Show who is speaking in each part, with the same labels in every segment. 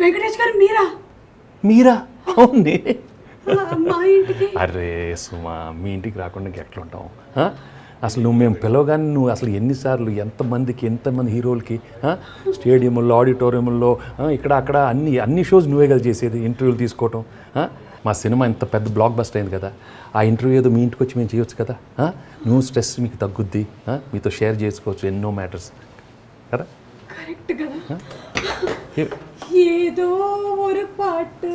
Speaker 1: వెంకటేష్ గారు మీరా?
Speaker 2: మీరా? అవునే.
Speaker 1: ఆ, మా ఇంటికి.
Speaker 2: అరే సుమా మీ ఇంటికి రాకుండా ఎట్లా ఉంటాం? అసలు నువ్వు మేము పిలవగానే నువ్వు అసలు ఎన్నిసార్లు ఎంతమందికి ఎంతమంది హీరోలకి? స్టేడియంలో ఆడిటోరియంలో ఇక్కడ అక్కడ అన్ని అన్ని షోస్ నువ్వే కదా చేసేది ఇంటర్వ్యూలు తీసుకోవటం? మా సినిమా ఇంత పెద్ద బ్లాక్ బస్టర్ అయింది కదా. ఆ ఇంటర్వ్యూ ఏదో మీ ఇంటికి వచ్చి మేము చేయొచ్చు కదా? నువ్వు స్ట్రెస్ మీకు తగ్గుద్ది? మీతో షేర్ చేసుకోవచ్చు ఎన్నో మ్యాటర్స్ కదా?
Speaker 1: కరెక్ట్ కదా. ஏதோ ஒரு பாட்டு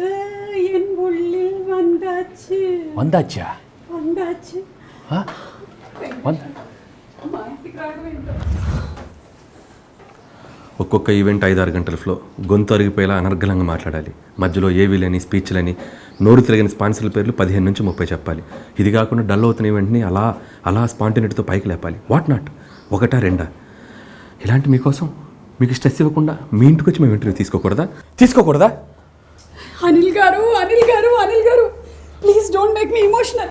Speaker 1: என் உள்ளில் வந்தாச்சு
Speaker 2: వందాచ్చా
Speaker 1: வந்தாச்சு
Speaker 2: ఆ? వంద
Speaker 1: మా ఇంటికి రావడం ఏంటో
Speaker 3: ఒక్కొక్క ఈవెంట్ ఐదారు గంటల ఫ్లో గొంతు అరిగిపోయేలా అనర్గళంగా మాట్లాడాలి మధ్యలో ఏవీలని స్పీచ్లని నోరు తిరగని స్పాన్సర్ల పేర్లు పదిహేను నుంచి ముప్పై చెప్పాలి ఇది కాకుండా డల్ అవుతున్న ఈవెంట్ని అలా అలా స్పాంటినిటీతో పైకి లేపాలి వాట్ నాట్ ఒకటా రెండా ఇలాంటి మీకోసం మీకు స్ట్రెస్ ఇవ్వకుండా మీ ఇంటికి వచ్చి మేము ఇంటర్వ్యూ తీసుకోకూడదా? తీసుకోకూడదా?
Speaker 1: అనిల్ గారు Anil garu Anil garu. Please don't make me emotional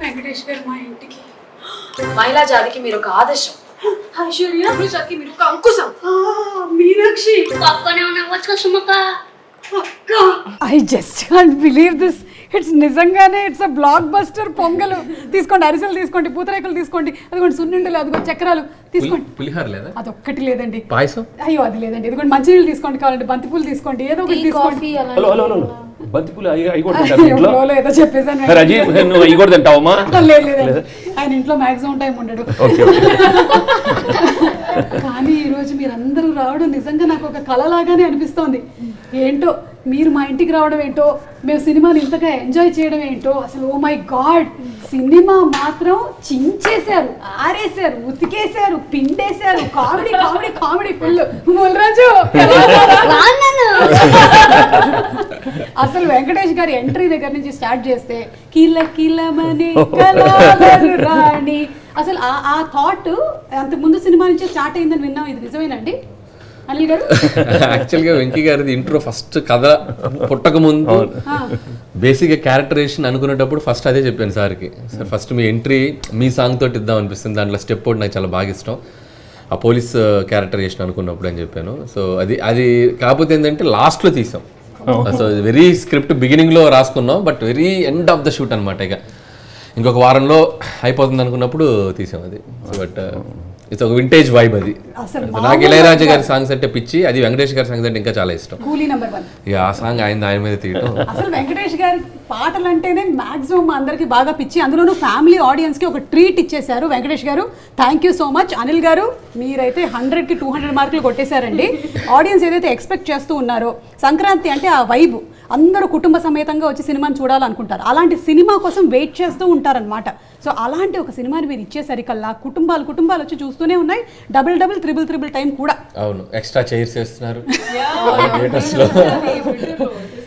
Speaker 1: Venkatesh garu మా ఇంటికి.
Speaker 4: మహిళా జాతికి మీరు ఒక ఆదర్శం. ఐశ్వర్య. జాతికి మీరు ఒక అంకుశం.
Speaker 1: ఆ, మీనాక్షి.
Speaker 5: పక్కనే ఉన్న వచ్చి సుమక
Speaker 1: అక్క. I just can't believe this it's నిజంగానే it's a blockbuster pongal. తీసుకోండి అరిసెలు తీసుకోండి పూతరేకులు తీసుకోండి అదిగోండి సున్నుండలు అదిగో చక్రాలు తీసుకోండి.
Speaker 3: పులిహార లేదా?
Speaker 1: అదొక్కటి లేదండి.
Speaker 3: పాయసం?
Speaker 1: అయ్యో అది లేదండి. ఇదిగోండి మంచినీళ్ళు తీసుకోండి కావాలంటే బంతిపూలు తీసుకోండి ఏదో ఒకటి తీసుకోండి.
Speaker 2: బంతిపూలు అవి కూడా
Speaker 1: ఏదో చెప్పేసాను
Speaker 2: నువ్వు అవి కూడా తింటావమ్మా?
Speaker 1: లేదు? ఆయన ఇంట్లో మాక్సిమం టైం ఉండడు.
Speaker 2: Okay okay.
Speaker 1: కానీ ఈ రోజు మీరందరూ రావడం నిజంగా నాకు ఒక కళలాగానే అనిపిస్తోంది. ఏంటో మీరు మా ఇంటికి రావడం ఏంటో మేము సినిమాని ఇంతగా ఎంజాయ్ చేయడం ఏంటో అసలు ఓ మై గాడ్! సినిమా మాత్రం చించేశారు ఆరేశారు ఉతికేశారు పిండేశారు comedy comedy comedy full. Mulraju అసలు వెంకటేష్ గారి ఎంట్రీ దగ్గర నుంచి స్టార్ట్ చేస్తే కిల కిలమనే రాణి. అసలు ఆ ఆ థాట్ అంత ముందు సినిమా నుంచి స్టార్ట్ అయిందని విన్నాం. ఇది నిజమేనండి అనిల్ గారు?
Speaker 6: యాక్చువల్గా వెంకీ గారిది ఇంట్రో ఫస్ట్ కథ పుట్టక ముందు. బేసిక్గా క్యారెక్టరేషన్ అనుకునేటప్పుడు ఫస్ట్ అదే చెప్పాను సార్కి. సార్ ఫస్ట్ మీ ఎంట్రీ మీ సాంగ్ తోటి ఇద్దాం అనిపిస్తుంది. దాంట్లో స్టెప్ ఒకటి నాకు చాలా బాగా ఇష్టం. ఆ పోలీస్ క్యారెక్టర్ చేసిన అనుకున్నప్పుడు అని చెప్పాను. సో అది అది కాకపోతే ఏంటంటే లాస్ట్లో తీసాం. సో వెరీ స్క్రిప్ట్ బిగినింగ్లో రాసుకున్నాం but very end of the shoot అనమాట ఇక. ఇంకొక వారంలో అయిపోతుంది అనుకున్నప్పుడు తీసాం అది. బట్ ఇట్స్ ఒక వింటేజ్ వైబ్ అది. నాకు ఇళయరాజా గారి సాంగ్స్ అంటే పిచ్చి అది వెంకటేష్ గారి సాంగ్స్ అంటే ఇంకా చాలా ఇష్టం. ఆ సాంగ్ ఆయన ఆయన మీద తీయటం.
Speaker 1: అసలు వెంకటేష్ గారి పాటలు అంటేనే మాక్సిమం అందరికి బాగా పిచ్చి. అందులోనూ ఫ్యామిలీ ఆడియన్స్కి ఒక ట్రీట్ ఇచ్చేశారు Venkatesh garu. Thank you so much Anil garu మీరైతే హండ్రెడ్కి టూ హండ్రెడ్ మార్కులు కొట్టేశారండి. ఆడియన్స్ ఏదైతే ఎక్స్పెక్ట్ చేస్తూ ఉన్నారో సంక్రాంతి అంటే ఆ వైబ్ అందరూ కుటుంబ సమేతంగా వచ్చి సినిమాని చూడాలనుకుంటారు. అలాంటి సినిమా కోసం వెయిట్ చేస్తూ ఉంటారనమాట సో అలాంటి ఒక సినిమాని మీరు ఇచ్చేసరికల్లా కుటుంబాలు కుటుంబాలు వచ్చి చూస్తూనే ఉన్నాయి. Double double triple triple time కూడా.
Speaker 6: అవును. ఎక్స్ట్రా చైర్స్ వేస్తున్నారు.